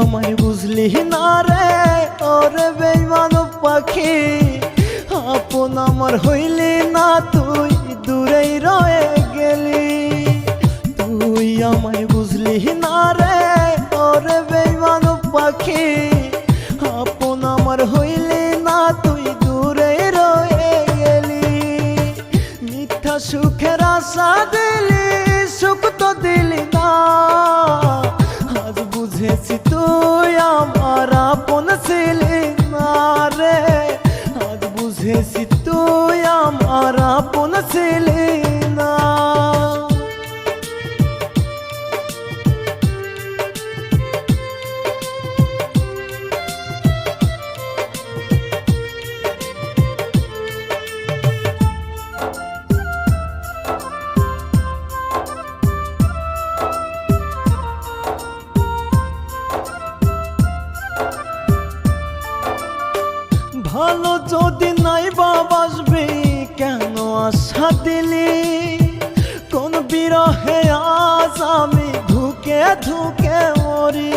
আমায় বুঝলি না রে? ওরে বেইমান পাখি, আপন আমার হইলি না, তুই দূরেই রয়ে গেলি। তুই আমায় বুঝলি না রে? ওরে বেইমান পাখি, আপন আমার হইলি বিরহে আজ আমি ধুকে ধুকে মরি।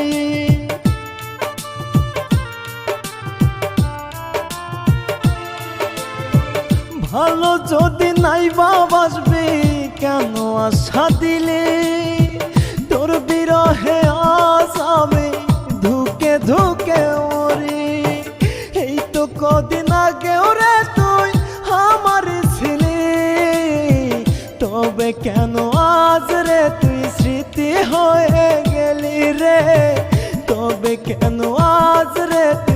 ভালো যদি নাই বাসবি, কেন আশা দিলি? তোর বিরহে আজ আমি ধুকে ধুকে মরি। এই তো কদিন আগে রে তুই আমার ছিলি, তবে কেন কেন আজ রে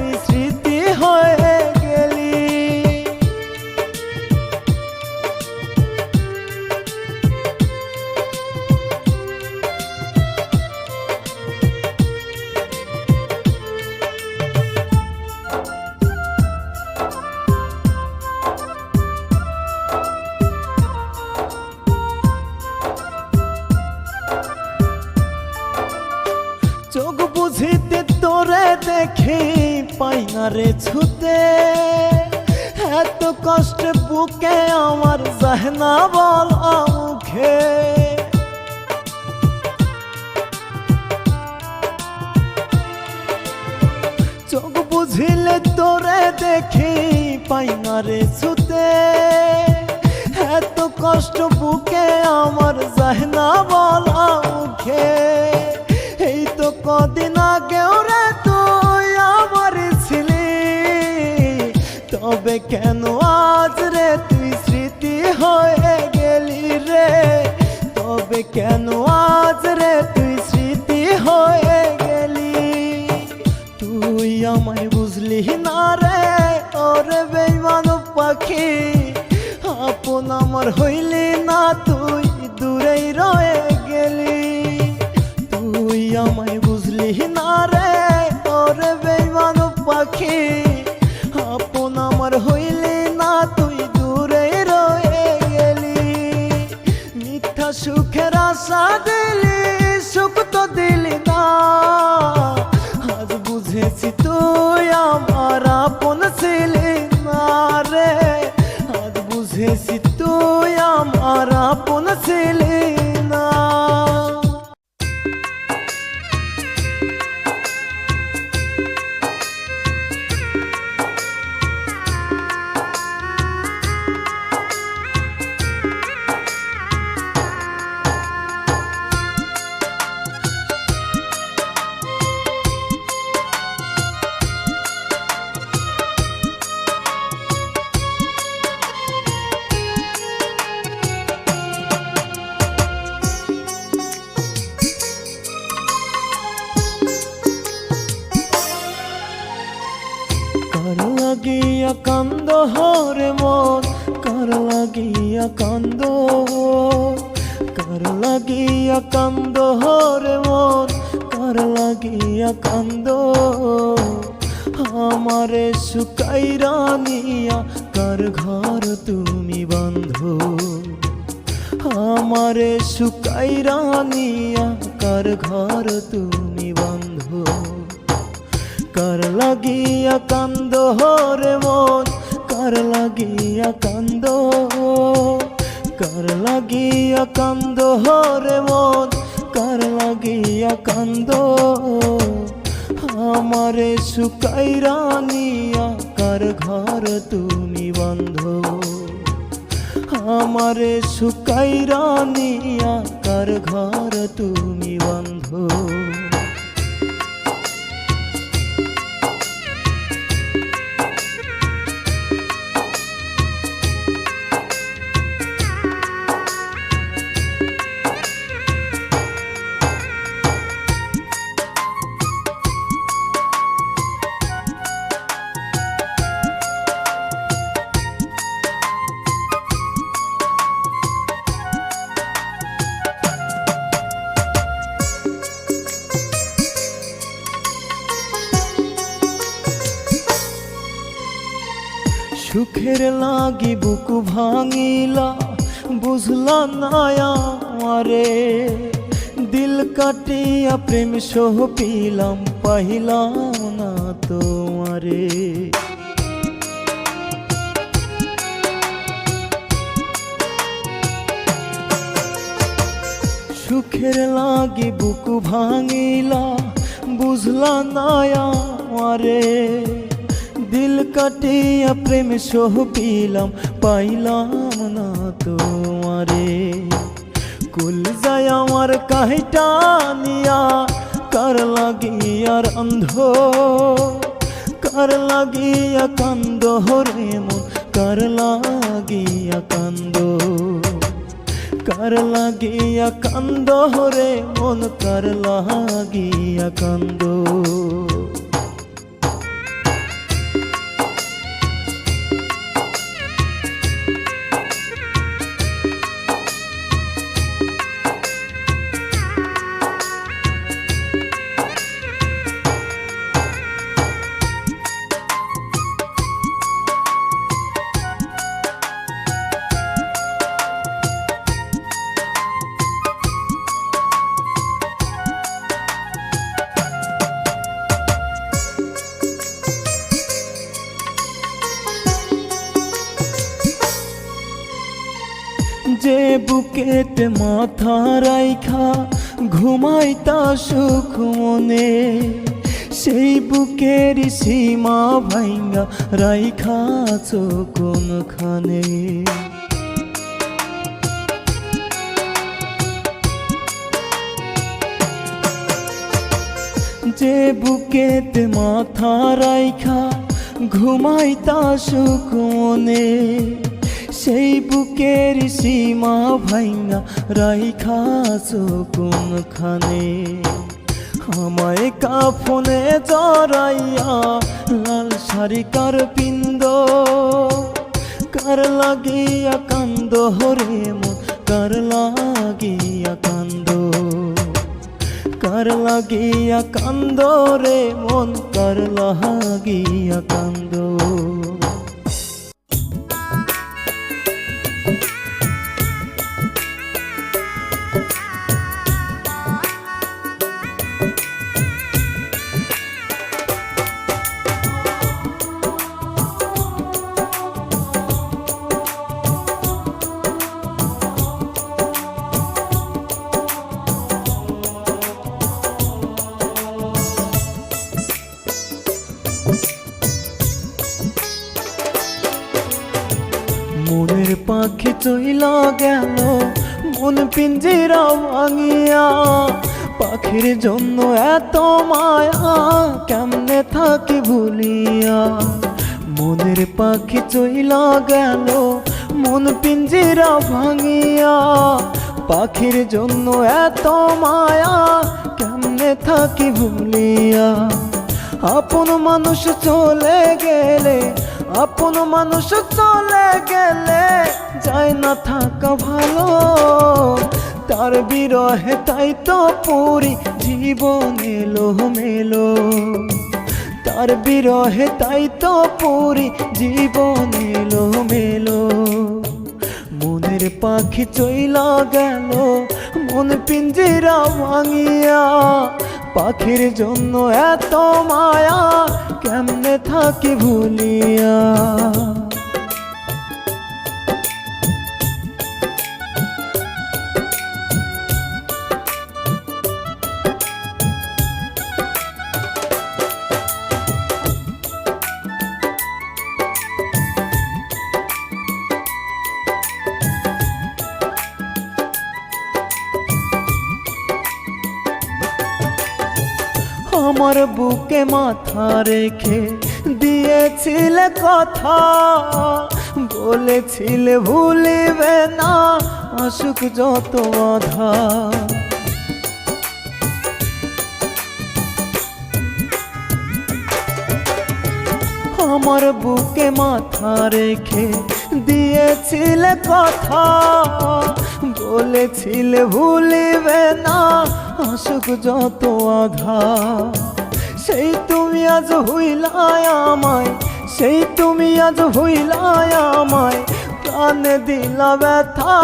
পাই না রে ছুতে। এত কষ্ট বুকে আমার জাহনা বল মুখে চোখ বুঝিলে তোরে দেখি পাই না রে ছুতে। এত কষ্ট বুকে আমার জাহনা বলা মুখে এই তো কদিন আগে রে তুই তবে কেন? আজ রে তুই স্মৃতি হয়ে গেলি রে। তবে কেন আজ রে তুই স্মৃতি হয়ে গেলি? তুই আমায় বুঝলি না রে, ওরে বেইমান পাখি। আপন আমার হইলি না, তুই দূরেই রয়ে গেলি। তুই আমায় লাগিয়া কান্দ, হরে মন। কার লাগিয়া কান্দ? কার লাগিয়া কান্দ, হরে মন? কার লাগিয়া কান্দ? আমারে সুকাই রানিয়া কার ঘর তুমি বন্ধ? আমারে সুকাই রানিয়া কার ঘর তুমি বন্ধ? কার লাগিয়া কান্দ রে মন কার লাগিয়া কান্দ কার লাগিয়া কান্দ রে মন কার লাগিয়া কান্দ আমারে শুকাইরা নিয়া কার ঘর তুমি বন্ধ আমারে শুকাইরা নিয়া কার ঘর তুমি বন্ধ লাগি বুকু ভাঙিলা, বুঝলা না আমারে। দিল কাটিয়া প্রেম সহ পিলাম পাহিলাম না তোমারে। সুখের লাগি বুকু ভাঙিলা, বুঝলা না আমারে। দিল কাটিয়া প্রেম সহ পিলাম, পাইলাম না তোমারে। কুল যায় আমার কাহিটা নিয়া, কার লাগিয়ার অন্ধ? কার লাগিয়া কান্দ হরে মন? কার লাগিয়া কান্দ? কার লাগিয়া কান্দ হরে মন? কার লাগিয়া কান্দ? বুকেতে মাথা রাইখা, ঘুমাইতা সুখ মনে। সেই বুকের সীমা ভাইঙ্গা রাইখা কোনখানে যে বুকেতে মাথা রাইখা, ঘুমাইতা সুখ মনে। সেই বুকের সীমা ভাইঙ্গা রাইখা কোনখানে আমায় কাফনে জড়াইয়া লাল শাড়ি কার পিন্দ কার লাগিয়া কান্দ হরে মন? কার লাগিয়া কান্দ? কার লাগিয়া কান্দ রে মন? কার লাগিয়া কান্দ? চইলা গেল, মন পিঞ্জিরা ভাঙিয়া। পাখির জন্য এত মায়া, কেমনে থাকি ভুলিয়া। মনের পাখি চইলা গেল, মন পিঞ্জিরা ভাঙিয়া। পাখির জন্য এত মায়া, কেমনে থাকি ভুলিয়া। আপন মানুষ চলে গেলে, আপন মানুষ চলে গেলে যায় না থাকা ভালো। তার বিরহে তাই তো পুরি জীবন এলো মেলো। তার বিরহে তাই তো পুরি জীবন এলো মেলো। মনের পাখি চইলা গেল, মন পিঞ্জিরা ভাঙিয়া। পাখির জন্য এত মায়া, কেমনে থাকি ভুলিয়া? বুকে মাথা রেখে দিয়েছিলে কথা, বলেছিলে ভুলিবে না আসুক যত বাধা। আমার বুকে মাথা রেখে দিয়েছিলে কথা, বলেছিলে ভুলিবে না আসুক যত আধা সেই তুমি আজ হইলায় আমায়, সেই তুমি আজ হইলায় আমায়। প্রাণ দিলা ব্যথা,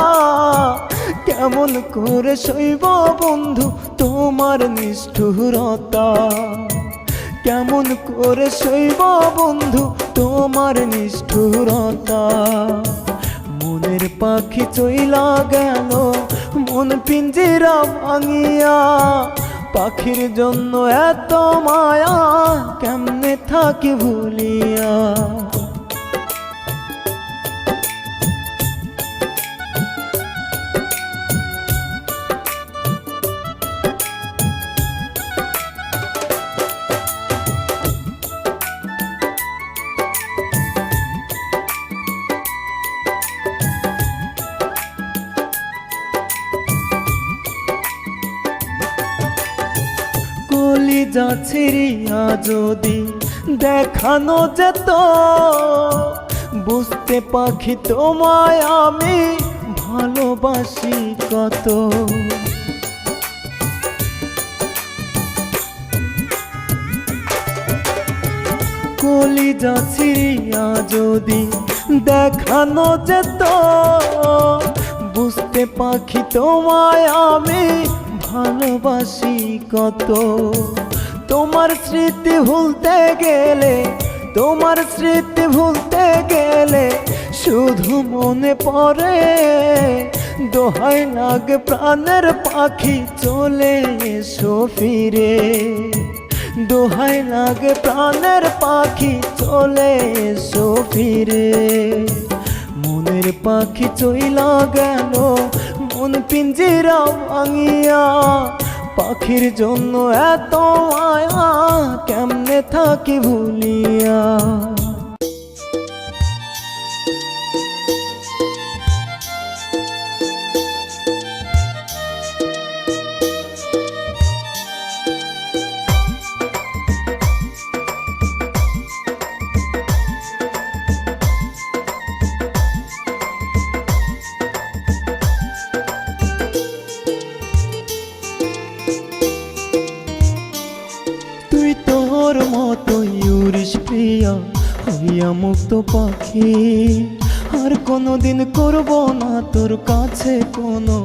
কেমন করে শৈব বন্ধু তোমার নিষ্ঠুরতা? কেমন করে শৈব বন্ধু তোমার নিষ্ঠুরতা? মনের পাখি চইলা গেল, মন পিঞ্জিরা ভাঙিয়া পাখির জন্য এত মায়া কেমনে থাকি ভুলিয়া? যাচ্ছে রিয়া যদি দেখানো যেত, বুঝতে পাখি তোমায় আমি ভালোবাসি কত। কলি যাচ্ছে রিয়া যদি দেখানো যেত, বুঝতে পাখি তোমায় আমি ভালোবাসি কত। তোমার স্মৃতি ভুলতে গেলে, তোমার স্মৃতি ভুলতে গেলে শুধু মনে পড়ে। দোহাই লাগে প্রাণের পাখি চলে এসো ফিরে। দোহাই লাগে প্রাণের পাখি চলে এসো ফিরে। মনের পাখি চইলা গেল মন পিঞ্জিরা ভাঙিয়া পাখির জন্য এত মায়া কেমনে থাকি ভুলিয়া? কাছে কোনো